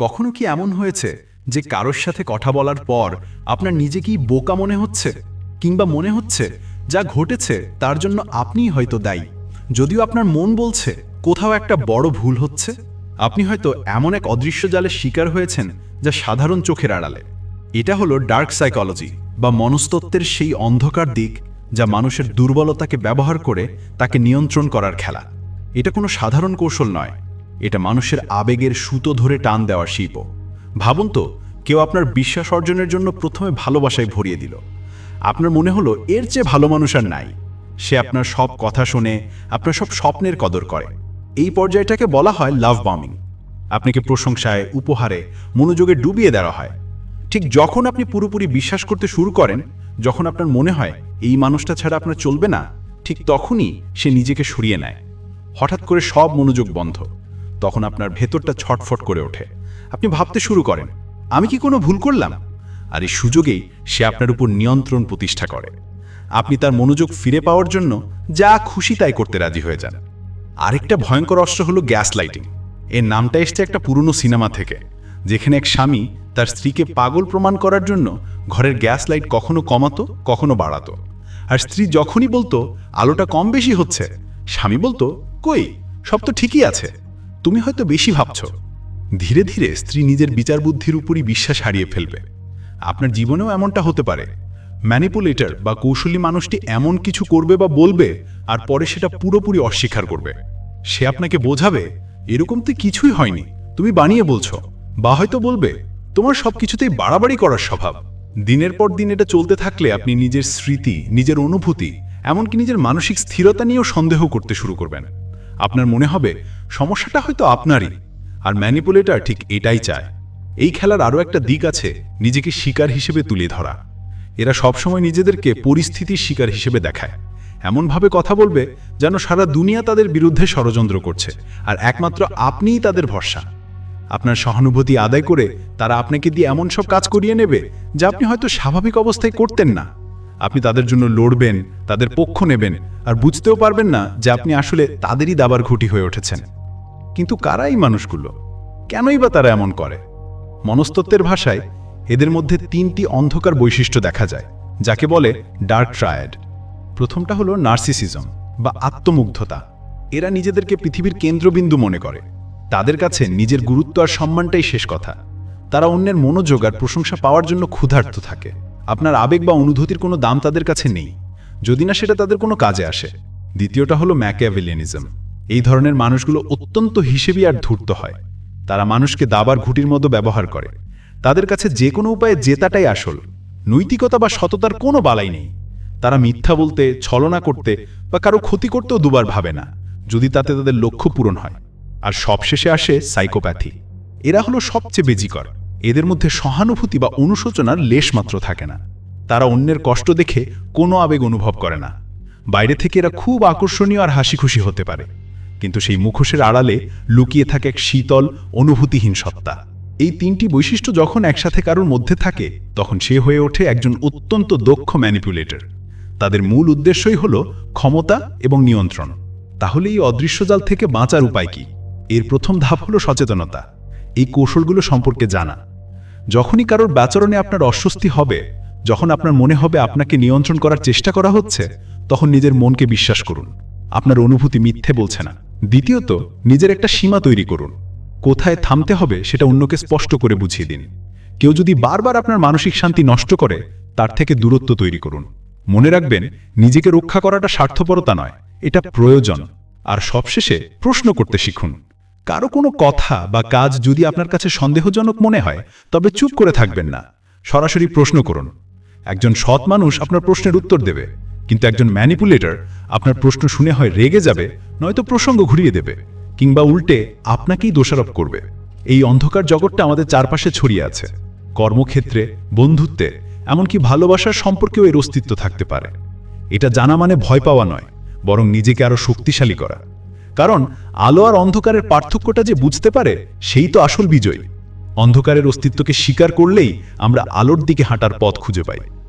কখনো কি এমন হয়েছে যে কারোর সাথে কথা বলার পর আপনার নিজেকেই বোকা মনে হচ্ছে কিংবা মনে হচ্ছে যা ঘটেছে তার জন্য আপনিই হয়তো দায়ী? যদিও আপনার মন বলছে, কোথাও একটা বড় ভুল হচ্ছে? আপনি হয়তো এমন এক অদৃশ্য জালের শিকার হয়েছেন যা সাধারণ চোখের আড়ালে। এটা হলো ডার্ক সাইকোলজি বা মনস্তত্ত্বের সেই অন্ধকার দিক যা মানুষের দুর্বলতাকে ব্যবহার করে তাকে নিয়ন্ত্রণ করার খেলা। এটা কোনো সাধারণ কৌশল নয়। এটা মানুষের আবেগের সুতো ধরে টান দেওয়ার শিল্প। ভাবুন তো, কেউ আপনার বিশ্বাস অর্জনের জন্য প্রথমে ভালোবাসায় ভরিয়ে দিল। আপনার মনে হলো, এর চেয়ে ভালো মানুষ আর নাই। সে আপনার সব কথা শুনে, আপনার সব স্বপ্নের কদর করে। এই পর্যায়টাকে বলা হয় লাভ বামিং আপনাকে প্রশংসায়, উপহারে, মনোযোগে ডুবিয়ে দেওয়া হয়। ঠিক যখন আপনি পুরোপুরি বিশ্বাস করতে শুরু করেন, যখন আপনার মনে হয়, এই মানুষটা ছাড়া আপনার চলবে না, ঠিক তখনই সে নিজেকে সরিয়ে নেয়। হঠাৎ করে সব মনোযোগ বন্ধ। তখন আপনার ভেতরটা ছটফট করে ওঠে। আপনি ভাবতে শুরু করেন, আমি কি কোনো ভুল করলাম? আর এই সুযোগেই সে আপনার উপর নিয়ন্ত্রণ প্রতিষ্ঠা করে। আপনি তার মনোযোগ ফিরে পাওয়ার জন্য যা খুশি তাই করতে রাজি হয়ে যান। আরেকটা ভয়ঙ্কর অস্ত্র হলো গ্যাস লাইটিং এর নামটা এসছে একটা পুরনো সিনেমা থেকে, যেখানে এক স্বামী তার স্ত্রীকে পাগল প্রমাণ করার জন্য ঘরের গ্যাস লাইট কখনো কমাতো, কখনো বাড়াতো। আর স্ত্রী যখনই বলতো, আলোটা কম বেশি হচ্ছে স্বামী বলতো, কই, সব তো ঠিকই আছে। তুমি হয়তো বেশি ভাবছ, ধীরে ধীরে স্ত্রী নিজের বিচার বুদ্ধির উপরই বিশ্বাস হারিয়ে ফেলবে। আপনার জীবনেও এমনটা হতে পারে। ম্যানিপুলেটর বা কৌশলী মানুষটি এমন কিছু করবে বা বলবে, আর পরে সেটা পুরোপুরি অস্বীকার করবে। সে আপনাকে বোঝাবে এরকম তো কিছুই হয়নি, তুমি বানিয়ে বলছো। বা হয়তো বলবে, তোমার সব কিছুতেই বাড়াবাড়ি করার স্বভাব। দিনের পর দিন এটা চলতে থাকলে আপনি নিজের স্মৃতি, নিজের অনুভূতি, এমনকি নিজের মানসিক স্থিরতা নিয়েও সন্দেহ করতে শুরু করবেন। আপনার মনে হবে সমস্যাটা হয়তো আপনারই। আর ম্যানিপুলেটর ঠিক এটাই চায়। এই খেলার আরও একটা দিক আছে, নিজেকে শিকার হিসেবে তুলে ধরা। এরা সবসময় নিজেদেরকে পরিস্থিতির শিকার হিসেবে দেখায়। এমনভাবে কথা বলবে যেন সারা দুনিয়া তাদের বিরুদ্ধে ষড়যন্ত্র করছে, আর একমাত্র আপনিই তাদের ভরসা। আপনার সহানুভূতি আদায় করে তারা আপনাকে দিয়ে এমন সব কাজ করিয়ে নেবে যা আপনি হয়তো স্বাভাবিক অবস্থায় করতেন না। আপনি তাদের জন্য লড়বেন, তাদের পক্ষ নেবেন, আর বুঝতেও পারবেন না যে আপনি আসলে তাদেরই দাবার ঘুটি হয়ে উঠেছেন। কিন্তু কারাই মানুষগুলো? কেনই বা তারা এমন করে? মনস্তত্ত্বের ভাষায় এদের মধ্যে তিনটি অন্ধকার বৈশিষ্ট্য দেখা যায়, যাকে বলে ডার্ক ট্রায়েড। প্রথমটা হলো নার্সিসিজম বা আত্মমুগ্ধতা। এরা নিজেদেরকে পৃথিবীর কেন্দ্রবিন্দু মনে করে। তাদের কাছে নিজের গুরুত্ব আর সম্মানটাই শেষ কথা। তারা অন্যের মনোযোগ আর প্রশংসা পাওয়ার জন্য ক্ষুধার্ত থাকে। আপনার আবেগ বা অনুভূতির কোনো দাম তাদের কাছে নেই। যদি না সেটা তাদের কোনো কাজে আসে। দ্বিতীয়টা হলো ম্যাকিয়াভেলিয়ানিজম। এই ধরনের মানুষগুলো অত্যন্ত হিসেবি আর ধূর্ত হয়। তারা মানুষকে দাবার ঘুটির মতো ব্যবহার করে। তাদের কাছে যে কোনো উপায়ে জেতাটাই আসল। নৈতিকতা বা সততার কোনো বালাই নেই। তারা মিথ্যা বলতে, ছলনা করতে বা কারও ক্ষতি করতেও দুবার ভাবে না, যদি তাতে তাদের লক্ষ্য পূরণ হয়। আর সবশেষে আসে সাইকোপ্যাথি। এরা হলো সবচেয়ে বেজিকর। এদের মধ্যে সহানুভূতি বা অনুশোচনার লেশমাত্র থাকে না। তারা অন্যের কষ্ট দেখে কোনো আবেগ অনুভব করে না। বাইরে থেকে এরা খুব আকর্ষণীয় আর হাসি খুশি হতে পারে। কিন্তু সেই মুখোশের আড়ালে লুকিয়ে থাকে এক শীতল, অনুভূতিহীন সত্তা। এই তিনটি বৈশিষ্ট্য যখন একসাথে কারোর মধ্যে থাকে, তখন সে হয়ে ওঠে একজন অত্যন্ত দক্ষ ম্যানিপুলেটর তাদের মূল উদ্দেশ্যই হল ক্ষমতা এবং নিয়ন্ত্রণ। তাহলে এই অদৃশ্য জাল থেকে বাঁচার উপায় কি? এর প্রথম ধাপ হলো সচেতনতা। এই কৌশলগুলো সম্পর্কে জানা। যখনই কারোর ব্যাচরণে আপনার অস্বস্তি হবে, যখন আপনার মনে হবে আপনাকে নিয়ন্ত্রণ করার চেষ্টা করা হচ্ছে, তখন নিজের মনকে বিশ্বাস করুন। আপনার অনুভূতি মিথ্যে বলছে না। দ্বিতীয়ত, নিজের একটা সীমা তৈরি করুন। কোথায় থামতে হবে সেটা অন্যকে স্পষ্ট করে বুঝিয়ে দিন। কেউ যদি বারবার আপনার মানসিক শান্তি নষ্ট করে, তার থেকে দূরত্ব তৈরি করুন। মনে রাখবেন, নিজেকে রক্ষা করাটা স্বার্থপরতা নয়, এটা প্রয়োজন। আর সবশেষে প্রশ্ন করতে শিখুন। কারও কোনো কথা বা কাজ যদি আপনার কাছে সন্দেহজনক মনে হয়, তবে চুপ করে থাকবেন না। সরাসরি প্রশ্ন করুন। একজন সৎ মানুষ আপনার প্রশ্নের উত্তর দেবে, কিন্তু একজন ম্যানিপুলেটর আপনার প্রশ্ন শুনে হয় রেগে যাবে, নয়তো প্রসঙ্গ ঘুরিয়ে দেবে, কিংবা উল্টে আপনাকেই দোষারোপ করবে। এই অন্ধকার জগৎটা আমাদের চারপাশে ছড়িয়ে আছে, কর্মক্ষেত্রে, বন্ধুত্বে, এমনকি ভালোবাসার সম্পর্কেও এর অস্তিত্ব থাকতে পারে। এটা জানা মানে ভয় পাওয়া নয়, বরং নিজেকে আরও শক্তিশালী করা। কারণ আলো আর অন্ধকারের পার্থক্যটা যে বুঝতে পারে, সেই তো আসল বিজয়ী। অন্ধকারের অস্তিত্বকে স্বীকার করলেই আমরা আলোর দিকে হাঁটার পথ খুঁজে পাই।